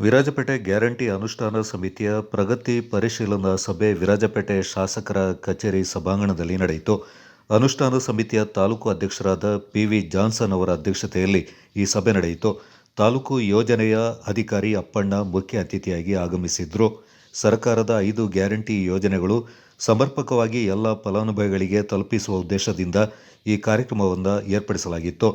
Virajpet guarantee ಅನುಷ್ಠಾನ ಸಮಿತಿಯ ಪ್ರಗತಿ ಪರಿಶೀಲನಾ ಸಭೆ ವಿರಾಜಪೇಟೆ ಶಾಸಕರ ಕಚೇರಿ ಸಭಾಂಗಣದಲ್ಲಿ ನಡೆಯಿತು. ಅನುಷ್ಠಾನ ಸಮಿತಿಯ ತಾಲೂಕು ಅಧ್ಯಕ್ಷರಾದ ಪಿ ವಿ ಜಾನ್ಸನ್ ಅವರ ಅಧ್ಯಕ್ಷತೆಯಲ್ಲಿ ಈ ಸಭೆ ನಡೆಯಿತು. ತಾಲೂಕು ಯೋಜನೆಯ ಅಧಿಕಾರಿ ಅಪ್ಪಣ್ಣ ಮುಖ್ಯ ಅತಿಥಿಯಾಗಿ ಆಗಮಿಸಿದ್ರು. ಸರ್ಕಾರದ ಐದು ಗ್ಯಾರಂಟಿ ಯೋಜನೆಗಳು ಸಮರ್ಪಕವಾಗಿ ಎಲ್ಲ ಫಲಾನುಭವಿಗಳಿಗೆ ತಲುಪಿಸುವ ಉದ್ದೇಶದಿಂದ ಈ ಕಾರ್ಯಕ್ರಮವನ್ನು ಏರ್ಪಡಿಸಲಾಗಿತ್ತು.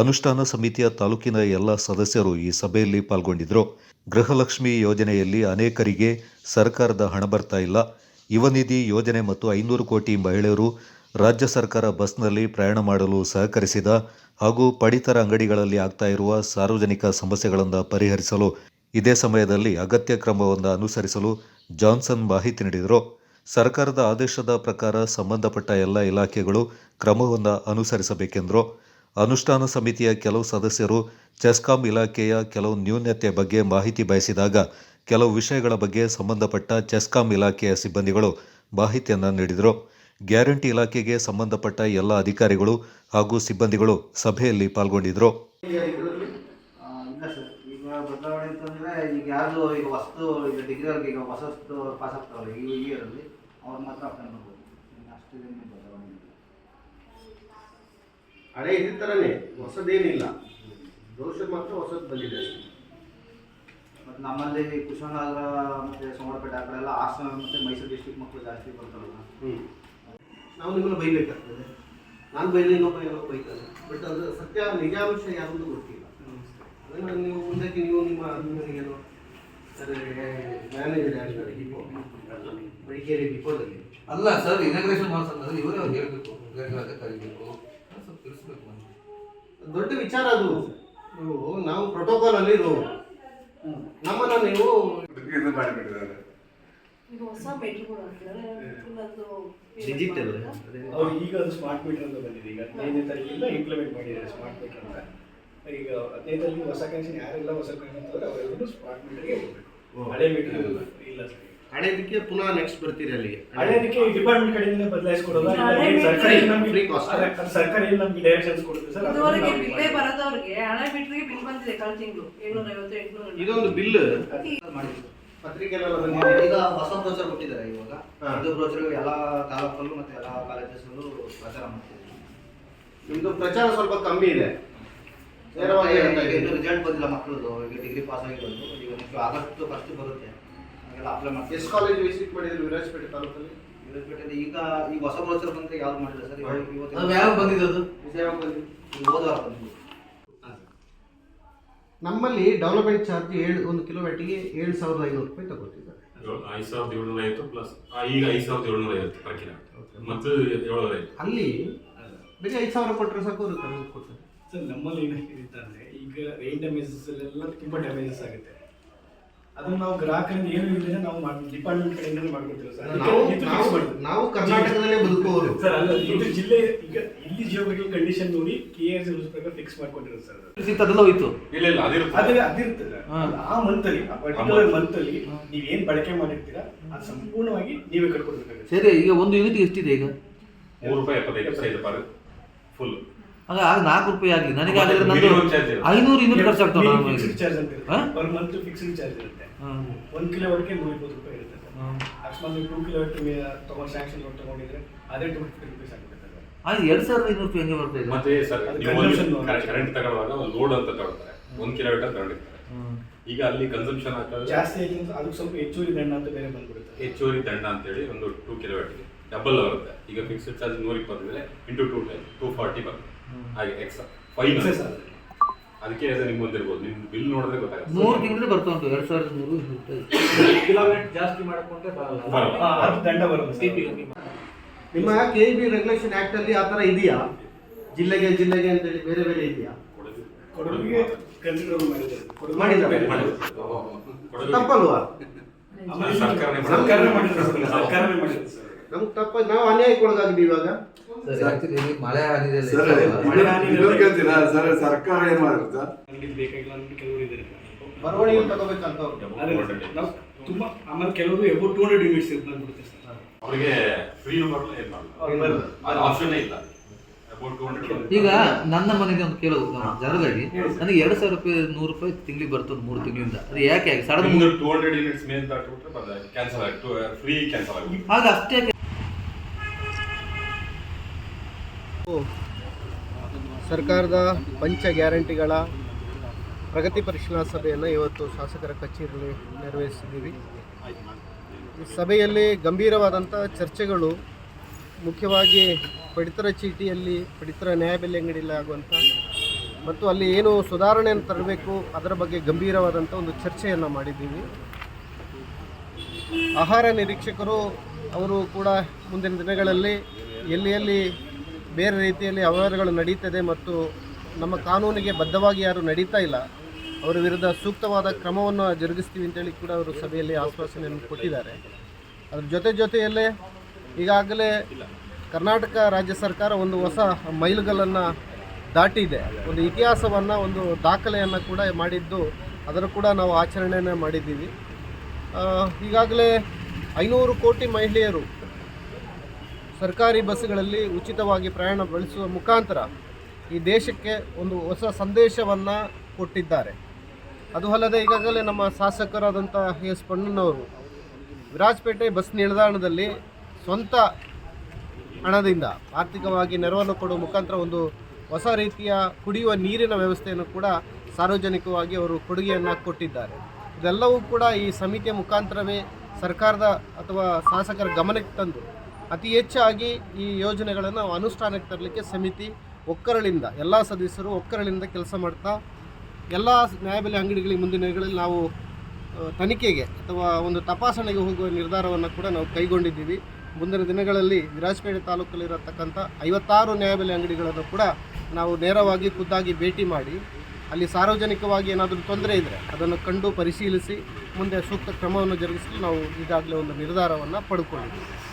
ಅನುಷ್ಠಾನ ಸಮಿತಿಯ ತಾಲೂಕಿನ ಎಲ್ಲ ಸದಸ್ಯರು ಈ ಸಭೆಯಲ್ಲಿ ಪಾಲ್ಗೊಂಡಿದ್ದರು ಗೃಹಲಕ್ಷ್ಮಿ ಯೋಜನೆಯಲ್ಲಿ ಅನೇಕರಿಗೆ ಸರ್ಕಾರದ ಹಣ ಬರ್ತಾ ಇಲ್ಲ. ಯುವನಿಧಿ ಯೋಜನೆ ಮತ್ತು ಐನೂರು ಕೋಟಿ ಮಹಿಳೆಯರು ರಾಜ್ಯ ಸರ್ಕಾರ ಬಸ್ನಲ್ಲಿ ಪ್ರಯಾಣ ಮಾಡಲು ಸಹಕರಿಸಿದ ಹಾಗೂ ಪಡಿತರ ಅಂಗಡಿಗಳಲ್ಲಿ ಆಗ್ತಾ ಇರುವ ಸಾರ್ವಜನಿಕ ಸಮಸ್ಯೆಗಳನ್ನು ಪರಿಹರಿಸಲು ಇದೇ ಸಮಯದಲ್ಲಿ ಅಗತ್ಯ ಕ್ರಮವನ್ನು ಅನುಸರಿಸಲು ಜಾನ್ಸನ್ ಮಾಹಿತಿ ನೀಡಿದರು. ಸರ್ಕಾರದ ಆದೇಶದ ಪ್ರಕಾರ ಸಂಬಂಧಪಟ್ಟ ಎಲ್ಲ ಇಲಾಖೆಗಳು ಕ್ರಮವನ್ನು ಅನುಸರಿಸಬೇಕೆಂದರು. ಅನುಷ್ಠಾನ ಸಮಿತಿಯ ಕೆಲವು ಸದಸ್ಯರು ಚೆಸ್ಕಾಂ ಇಲಾಖೆಯ ಕೆಲವು ನ್ಯೂನತೆ ಬಗ್ಗೆ ಮಾಹಿತಿ ಬಯಸಿದಾಗ ಕೆಲವು ವಿಷಯಗಳ ಬಗ್ಗೆ ಸಂಬಂಧಪಟ್ಟ ಚೆಸ್ಕಾಂ ಇಲಾಖೆಯ ಸಿಬ್ಬಂದಿಗಳು ಮಾಹಿತಿಯನ್ನು ನೀಡಿದರು. ಗ್ಯಾರಂಟಿ ಇಲಾಖೆಗೆ ಸಂಬಂಧಪಟ್ಟ ಎಲ್ಲ ಅಧಿಕಾರಿಗಳು ಹಾಗೂ ಸಿಬ್ಬಂದಿಗಳು ಸಭೆಯಲ್ಲಿ ಪಾಲ್ಗೊಂಡಿದ್ದರು. ಮಾತ್ರ ಹಳೆ ಇದೇ ಥರನೇ ಹೊಸದೇನಿಲ್ಲ. ದೋಷ ಮಾತ್ರ ಹೊಸದು ಬಂದಿದೆ ಮತ್ತು ನಮ್ಮಲ್ಲಿ ಕುಶಾಲನಗರ ಮತ್ತು ಸೋಮವಾರಪೇಟೆ ಆ ಕಡೆ ಎಲ್ಲ ಹಾಸನ ಮತ್ತು ಮೈಸೂರು ಡಿಸ್ಟಿಕ್ ಮಕ್ಕಳು ಜಾಸ್ತಿ ಬರ್ತಾರಲ್ಲ. ಹ್ಞೂ ನಾವು ನಿಮ್ಮನ್ನು ಬೈಬೇಕಾಗ್ತದೆ. ನಾನು ಬೈಲಿ ಇನ್ನೊಬ್ಬ ಏನೋ ಬೈತಾರೆ. ಬಟ್ ಅದು ಸತ್ಯ ನಿಜಾಂಶ ಯಾವುದು ಗೊತ್ತಿಲ್ಲ. ಅದನ್ನು ನೀವು ಮುಂದಕ್ಕೆ ನೀವು ನಿಮ್ಮ ನಿಮಗೇನು ಸರ್ ಮ್ಯಾನೇಜರ್ ಯಾರು ಡಿಪೋ ಮಡಿಕೇರಿ ಡಿಪೋದಲ್ಲಿ ಅಲ್ಲ ಸರ್ ಇನಾಗ್ರೇಷನ್ ಮಾಡ್ತಾರೆ ಇವರೇ ಅವ್ರು ಹೇಳ್ಬೇಕು ಕರಿಬೇಕು. ದೊಡ್ಡ ವಿಚಾರ ಅದು. ನೀವು ನಾವು ಪ್ರೋಟೋಕಾಲ್ ಅಲ್ಲಿ ಇರೋ ನಮ್ಮನ್ನ ನೀವು ಡಿಜಿಟಲ್ ಅವ್ರು ಈಗ ಅದು ಸ್ಮಾರ್ಟ್ ಮೀಟರ್ ಅಂತ ಬಂದಿದೆ. ಈಗ ಹದಿನೈದನೇ ತಾರೀಕಿಂದ ಇಂಪ್ಲಿಮೆಂಟ್ ಮಾಡಿದ್ದಾರೆ ಸ್ಮಾರ್ಟ್ ಮೀಟರ್ ಅಂತ. ಈಗ ಹದಿನೈದು ತಾರೀಕು ಹೊಸ ಕನೆಕ್ಷನ್ ಯಾರೆಲ್ಲ ಹೊಸ ಕನೆಕ್ಷನ್ ಅವರೆಲ್ಲರೂ ಸ್ಮಾರ್ಟ್ ಮೀಟರ್ಗೆ ಹೋಗ್ಬೇಕು. ಹಳೆ ಮೀಟರ್ ಇಲ್ಲ ಸರ್ ಹಳೇದಕ್ಕೆ ಪುನಃ ನೆಕ್ಸ್ಟ್ ಬರ್ತೀರಿ ಅಲ್ಲಿಗೆ. ಹಳೆದಕ್ಕೆ ಡಿಪಾರ್ಟ್ಮೆಂಟ್ ಕಡೆಯಿಂದ ಬದಲಾಯಿಸ್ಕೊಡೋಲ್ಲ ಸರ್ಕಾರಿ ನಮ್ಗೆ ಸರ್ಕಾರ ನಮ್ಗೆ ಡೈರೆಕ್ಷನ್ಸ್ ಕೊಡುತ್ತೆ ಸರ್ ಇದುವರೆಗೆ ಬಿಲ್ಲೇ ಬರೋದವ್ರಿಗೆ ಹಳೆ ಮೀಟ್ರಿಗೆ ಬಿಲ್ ಬಂದಿದೆ ಕಳೆದ ತಿಂಗಳು. ಏಳ್ನೂರ ಐವತ್ತು ಎಂಟ್ನೂರ ಇದೊಂದು ಬಿಲ್ ಮಾಡಿದ್ರು ಪತ್ರಿಕೆಲ್ಲ ಬಂದಿದೆ. ಈಗ ಹೊಸ ಬ್ರೋಚರ್ ಕೊಟ್ಟಿದ್ದಾರೆ ಇವಾಗ. ಅದು ಇದು ಬ್ರೋಚರ್ ಎಲ್ಲ ತಾಲೂಕಲ್ಲೂ ಮತ್ತೆ ಎಲ್ಲ ಕಾಲೇಜಸ್ಸಲ್ಲೂ ಪ್ರಚಾರ ಮಾಡ್ತಿದ್ದಾರೆ. ನಿಮ್ದು ಪ್ರಚಾರ ಸ್ವಲ್ಪ ಕಮ್ಮಿ ಇದೆ. ರಿಸಲ್ಟ್ ಬಂದಿಲ್ಲ ಮಕ್ಕಳದು ಈಗ ಡಿಗ್ರಿ ಪಾಸ್ ಆಗಿರೋದು. ಈಗ ನೆಕ್ಸ್ಟ್ ಆಗಸ್ಟ್ ಫಸ್ಟ್ ಬರುತ್ತೆ. ಹಾಗೆಲ್ಲ ಅಪ್ಲೈ ಮಾಡ್ತೀವಿ. ಎಷ್ಟು ಕಾಲೇಜ್ ವಿಸಿಟ್ ಮಾಡಿದ್ರು ವಿರಾಜಪೇಟೆ ತಾಲೂಕಲ್ಲಿ? ಈಗ ಈ ಹೊಸ ಬ್ರೋಚರ್ ಬಂದ್ರೆ ಯಾವ್ದು ಮಾಡಿಲ್ಲ ಸರ್? ಇವತ್ತು ಯಾವಾಗ ಬಂದಿದೆ ಅದು? ವಿಜಯವಾಡ ಬಂದಿದ್ದು? ಈಗ ಹೋದ ವಾರ ಬಂದಿದ್ದು. ನಮ್ಮಲ್ಲಿ ಡೆವಲಪ್ಮೆಂಟ್ ಚಾರ್ಜ್ ಏಳು ಒಂದು ಕಿಲೋಮೀಟರ್ಗೆ ಏಳು ಸಾವಿರದ ಐನೂರು ರೂಪಾಯಿ ತಗೋತಿದ್ದಾರೆ ಐದು ಸಾವಿರದ ಏಳ್ನೂರ ಐವತ್ತು ಪ್ಲಸ್ ಈಗ ಐದು ಸಾವಿರದ ಏಳ್ನೂರ ಐವತ್ತು ಪರ್ ಕಿಲೋ ಮತ್ತು ಏಳ್ನೂರ ಅಲ್ಲಿ ಬೇರೆ ಐದು ಸಾವಿರ ಕೊಟ್ಟರೆ ಸಾಕು ಅವರು ಕಡಿಮೆ ಕೊಡ್ತಾರೆ ಸರ್ ನಮ್ಮಲ್ಲಿ ಏನಾಗಿದೆ ಅಂದರೆ ಈಗ ರೈನ್ ಡ್ಯಾಮೇಜಸ್ ಎಲ್ಲ ತುಂಬಾ ಡ್ಯಾಮೇಜಸ್ ಆಗುತ್ತೆ. ಅದನ್ನ ನಾವು ಗ್ರಾಹಕರಿಂದ ಏನು ಇಲ್ಲದೆ ನಾವು ಡಿಪಾರ್ಟ್ಮೆಂಟ್ ಕಡೆಯಿಂದ ಮಾಡ್ಕೊತೀವಿ ಸರ್. ನಾವು ಕರ್ನಾಟಕದಲ್ಲೇ ಬದುಕೋರು ಸರ್ ಅಲ್ಲ ಇದು ಜಿಲ್ಲೆ ಈಗ ಇಲ್ಲಿ ಜಿಯೋಗ್ರಫಿಕಲ್ ಕಂಡೀಷನ್ ನೋಡಿ ಕೆ ಎಸ್ ರೂಲ್ಸ್ ಪ್ರಕಾರ ಫಿಕ್ಸ್ ಮಾಡ್ಕೊಂಡಿರೋದು ಸರ್ ಅದು. ಅದೆಲ್ಲ ಹೋಯ್ತು. ಇಲ್ಲ ಇಲ್ಲ ಅದಿರುತ್ತೆ. ಅದೇ ಅದಿರ್ತದೆ ಆ ಮಂತ್ ಅಲ್ಲಿ ಆ ಪರ್ಟಿಕ್ಯುಲರ್ ಮಂತ್ ಅಲ್ಲಿ ನೀವ್ ಏನ್ ಬಳಕೆ ಮಾಡಿರ್ತೀರಾ ಅದು ಸಂಪೂರ್ಣವಾಗಿ ನೀವೇ ಕಟ್ಕೊಡ್ಬೇಕಾಗುತ್ತೆ. ಸರಿ ಈಗ ಒಂದು ಯೂನಿಟ್ ಎಷ್ಟಿದೆ ಈಗ? ಮೂರು ರೂಪಾಯಿ ಎಪ್ಪತ್ತೈದು ಫುಲ್ ಆಗ ಆಗ ನಾಲ್ಕು ರೂಪಾಯಿ ಆಗಲಿ ನನಗೆ ಆಗಿದ್ರೆ ನಂದು. ಐನೂರು ಇನ್ನೂರು ಫಿಕ್ಸ್ ಫಿಕ್ಸ್ಡ್ ಚಾರ್ಜ್ ಅಂತ ಹಾ? ಇರುತ್ತೆ. ಪರ್ ಮಂತ್ ಫಿಕ್ಸ್ಡ್ ಚಾರ್ಜ್ ಇರುತ್ತೆ. ಒಂದು ಕಿಲೋ ವರೆಗೆ ನೂರ ಇಪ್ಪತ್ತು ರೂಪಾಯಿ ಇರುತ್ತೆ. ಅಕಸ್ಮಾತ್ ನೀವು ಟೂ ಕಿಲೋ ತಗೊಂಡು ಸ್ಯಾಂಕ್ಷನ್ ತಗೊಂಡಿದ್ರೆ ಅದೇ ಟೂ ಫಿಫ್ಟಿ ರುಪೀಸ್ ಆಗುತ್ತೆ ಸರ್. ಅದು ಎರಡು ಸಾವಿರದ ಐನೂರು ರೂಪಾಯಿ ಹೆಂಗೆ ಬರ್ತಾ ಇದೆ. ಮತ್ತೆ ಸರ್. ಕರೆಂಟ್ ತಗೊಳ್ಳುವಾಗ ಲೋಡ್ ಅಂತ ತಗೊಳ್ತಾರೆ. ಒಂದ್ ಕಿಲೋಮೀಟರ್ ಇರ್ತಾರೆ ಈಗ ಅಲ್ಲಿ ಕನ್ಸಂಪ್ಷನ್ ಆಗ್ತದೆ? ಜಾಸ್ತಿ ಅಂದ್ರೆ ಅದಕ್ಕೆ ಸ್ವಲ್ಪ ಹೆಚ್ಚುವರಿ ದಂಡ ಅಂತ ಬೇರೆ ಬಂದ್ಬಿಡುತ್ತೆ. ಹೆಚ್ಚುವರಿ ದಂಡ ಅಂತೇಳಿ ಒಂದು ಟೂ ಕಿಲೋಮೀಟರ್ಗೆ ಡಬಲ್ ಬರುತ್ತೆ ಈಗ ಫಿಕ್ಸ್ಡ್ ಚಾರ್ಜ್ ನೂರ ಮೇಲೆ into two time two forty ಬರುತ್ತೆ. ಹಾಗೆ ಎಕ್ಸ್ಟ್ರಾ ಫೈವ್ Excess ಅದಕ್ಕೆ ಅದು ನಿಮ್ಗೆ ಬಂದಿರ್ಬೋದು ನಿಮ್ಮ ಬಿಲ್ ನೋಡಿದ್ರೆ ಗೊತ್ತಾಗುತ್ತೆ. ಮೂರು ತಿಂಗಳು ಬರ್ತಾ ಉಂಟು ಎರಡು ಸಾವಿರದ ಮೂರು ಕಿಲೋಮೀಟರ್ ಜಾಸ್ತಿ ಮಾಡಿಕೊಂಡ್ರೆ ಬರಲ್ಲ. ದಂಡ ಬರುತ್ತೆ. ನಿಮ್ಮ ಕೆ ಬಿ ರೆಗ್ಯುಲೇಷನ್ ಆಕ್ಟ್ ಅಲ್ಲಿ ಆ ಥರ ಇದೆಯಾ? ಜಿಲ್ಲೆಗೆ ಜಿಲ್ಲೆಗೆ ಅಂತೇಳಿ ಬೇರೆ ಬೇರೆ ಇದೆಯಾ? ಕೊಡಗಿಗೆ ಮಾಡಿದ್ದಾರೆ. ತಪ್ಪಲ್ವಾ? ಸರ್ಕಾರನೇ ಮಾಡಿದ್ರು ಸರ್ಕಾರನೇ ಮಾಡಿದೆ ಸರ್. ನಮ್ಗೆ ತಪ್ಪ ನಾವು ಅನ್ಯಾಯಕ್ಕೊಳಗಾಗಿದ್ದೀವಿ ಇವಾಗ. ಸರಿ ಆಕ್ಚುಲಿ ಮಳೆ ಆಗಿದೆ ಅಲ್ಲ, ಸರ್ ಸರ್ಕಾರ ಏನ್ ಮಾಡುತ್ತಾ? ಬೇಕಾಗಿಲ್ಲ ಅಂತ ಕೆಲವರು ಇದ್ದಾರೆ. ಬರವಣಿಗೆ ತಗೋಬೇಕಂತ ಅವ್ರು. ಅದೇ ನಾವು ತುಂಬಾ ಆಮೇಲೆ ಕೆಲವರು ಎಬೋ ಟೂ ಹಂಡ್ರೆಡ್ ಯೂನಿಟ್ಸ್ ಬಂದ್ಬಿಡುತ್ತೆ ಸರ್. ಅವರಿಗೆ ಫ್ರೀ ಬರಲ್ಲ ಏನ್. ಮಾಡಲ್ಲ ಅದು ಇಲ್ಲ. ಈಗ ನನ್ನ ಮನೆಗೆ ಒಂದು ಕೇಳೋದು ಜರಗಾಗಿ ನನಗೆ ಎರಡು ಸಾವಿರ ರೂಪಾಯಿ ನೂರು ರೂಪಾಯಿ ತಿಂಗಳಿಗೆ ಬರ್ತದೆ ಮೂರು ತಿಂಗಳಿಂದ. ಅದು ಯಾಕೆ? ಆಗಿ ಸಡನ್ ಟೂ ಹಂಡ್ರೆಡ್ ಯೂನಿಟ್ಸ್ ಮೇಲೆ ದಾಟ್ಬಿಟ್ರೆ ಕ್ಯಾನ್ಸಲ್ ಆಗಿ ಫ್ರೀ ಕ್ಯಾನ್ಸಲ್ ಆಗಿ ಆಗ ಅಷ್ಟೇ ಯಾಕೆ? ಸರ್ಕಾರದ ಪಂಚ ಗ್ಯಾರಂಟಿಗಳ ಪ್ರಗತಿ ಪರಿಶೀಲನಾ ಸಭೆಯನ್ನು ಇವತ್ತು ಶಾಸಕರ ಕಚೇರಿಯಲ್ಲಿ ನೆರವೇರಿಸಿದ್ದೀವಿ. ಈ ಸಭೆಯಲ್ಲಿ ಗಂಭೀರವಾದಂಥ ಚರ್ಚೆಗಳು, ಮುಖ್ಯವಾಗಿ ಪಡಿತರ ಚೀಟಿಯಲ್ಲಿ ಪಡಿತರ ನ್ಯಾಯಬೆಲೆ ಅಂಗಡಿಯಲ್ಲಿ ಆಗುವಂಥ ಮತ್ತು ಅಲ್ಲಿ ಏನು ಸುಧಾರಣೆಯನ್ನು ತರಬೇಕು, ಅದರ ಬಗ್ಗೆ ಗಂಭೀರವಾದಂಥ ಒಂದು ಚರ್ಚೆಯನ್ನು ಮಾಡಿದ್ದೀವಿ. ಆಹಾರ ನಿರೀಕ್ಷಕರು ಅವರು ಕೂಡ ಮುಂದಿನ ದಿನಗಳಲ್ಲಿ ಎಲ್ಲಿ ಎಲ್ಲಿ ಬೇರೆ ರೀತಿಯಲ್ಲಿ ಅವ್ಯವಹಾರಗಳು ನಡೀತದೆ ಮತ್ತು ನಮ್ಮ ಕಾನೂನಿಗೆ ಬದ್ಧವಾಗಿ ಯಾರು ನಡೀತಾ ಇಲ್ಲ, ಅವರ ವಿರುದ್ಧ ಸೂಕ್ತವಾದ ಕ್ರಮವನ್ನು ಜರುಗಿಸ್ತೀವಿ ಅಂತೇಳಿ ಕೂಡ ಅವರು ಸಭೆಯಲ್ಲಿ ಆಶ್ವಾಸನೆಯನ್ನು ಕೊಟ್ಟಿದ್ದಾರೆ. ಅದ್ರ ಜೊತೆ ಜೊತೆಯಲ್ಲೇ ಈಗಾಗಲೇ ಕರ್ನಾಟಕ ರಾಜ್ಯ ಸರ್ಕಾರ ಒಂದು ಹೊಸ ಮೈಲುಗಲ್ಲನ್ನು ದಾಟಿದೆ. ಒಂದು ಇತಿಹಾಸವನ್ನು, ಒಂದು ದಾಖಲೆಯನ್ನು ಕೂಡ ಮಾಡಿದ್ದು ಅದರ ಕೂಡ ನಾವು ಆಚರಣೆಯನ್ನು ಮಾಡಿದ್ದೀವಿ. ಈಗಾಗಲೇ ಐನೂರು ಕೋಟಿ ಮಹಿಳೆಯರು ಸರ್ಕಾರಿ ಬಸ್ಸುಗಳಲ್ಲಿ ಉಚಿತವಾಗಿ ಪ್ರಯಾಣ ಬೆಳೆಸುವ ಮುಖಾಂತರ ಈ ದೇಶಕ್ಕೆ ಒಂದು ಹೊಸ ಸಂದೇಶವನ್ನು ಕೊಟ್ಟಿದ್ದಾರೆ. ಅದು ಅಲ್ಲದೆ ಈಗಾಗಲೇ ನಮ್ಮ ಶಾಸಕರಾದಂಥ ಎಸ್ ಪಣ್ಣನವರು ವಿರಾಜಪೇಟೆ ಬಸ್ ನಿಲ್ದಾಣದಲ್ಲಿ ಸ್ವಂತ ಹಣದಿಂದ ಆರ್ಥಿಕವಾಗಿ ನೆರವನ್ನು ಕೊಡುವ ಮುಖಾಂತರ ಒಂದು ಹೊಸ ರೀತಿಯ ಕುಡಿಯುವ ನೀರಿನ ವ್ಯವಸ್ಥೆಯನ್ನು ಕೂಡ ಸಾರ್ವಜನಿಕವಾಗಿ ಅವರು ಕೊಡುಗೆಯನ್ನು ಕೊಟ್ಟಿದ್ದಾರೆ. ಇದೆಲ್ಲವೂ ಕೂಡ ಈ ಸಮಿತಿಯ ಮುಖಾಂತರವೇ ಸರ್ಕಾರದ ಅಥವಾ ಶಾಸಕರ ಗಮನಕ್ಕೆ ತಂದು ಅತಿ ಹೆಚ್ಚಾಗಿ ಈ ಯೋಜನೆಗಳನ್ನು ಅನುಷ್ಠಾನಕ್ಕೆ ತರಲಿಕ್ಕೆ ಸಮಿತಿ ಒಕ್ಕರಳಿಂದ, ಎಲ್ಲ ಸದಸ್ಯರು ಒಕ್ಕರಳಿಂದ ಕೆಲಸ ಮಾಡ್ತಾ, ಎಲ್ಲ ನ್ಯಾಯಬೆಲೆ ಅಂಗಡಿಗಳಿಗೆ ಮುಂದಿನ ದಿನಗಳಲ್ಲಿ ನಾವು ತನಿಖೆಗೆ ಅಥವಾ ಒಂದು ತಪಾಸಣೆಗೆ ಹೋಗುವ ನಿರ್ಧಾರವನ್ನು ಕೂಡ ನಾವು ಕೈಗೊಂಡಿದ್ದೀವಿ. ಮುಂದಿನ ದಿನಗಳಲ್ಲಿ ವಿರಾಜಪೇಟೆ ತಾಲೂಕಲ್ಲಿರತಕ್ಕಂಥ ಐವತ್ತಾರು ನ್ಯಾಯಬೆಲೆ ಅಂಗಡಿಗಳನ್ನು ಕೂಡ ನಾವು ನೇರವಾಗಿ ಖುದ್ದಾಗಿ ಭೇಟಿ ಮಾಡಿ, ಅಲ್ಲಿ ಸಾರ್ವಜನಿಕವಾಗಿ ಏನಾದರೂ ತೊಂದರೆ ಇದ್ದರೆ ಅದನ್ನು ಕಂಡು ಪರಿಶೀಲಿಸಿ, ಮುಂದೆ ಸೂಕ್ತ ಕ್ರಮವನ್ನು ಜರುಗಿಸಲು ನಾವು ಈಗಾಗಲೇ ಒಂದು ನಿರ್ಧಾರವನ್ನು ಪಡ್ಕೊಂಡಿದ್ದೀವಿ.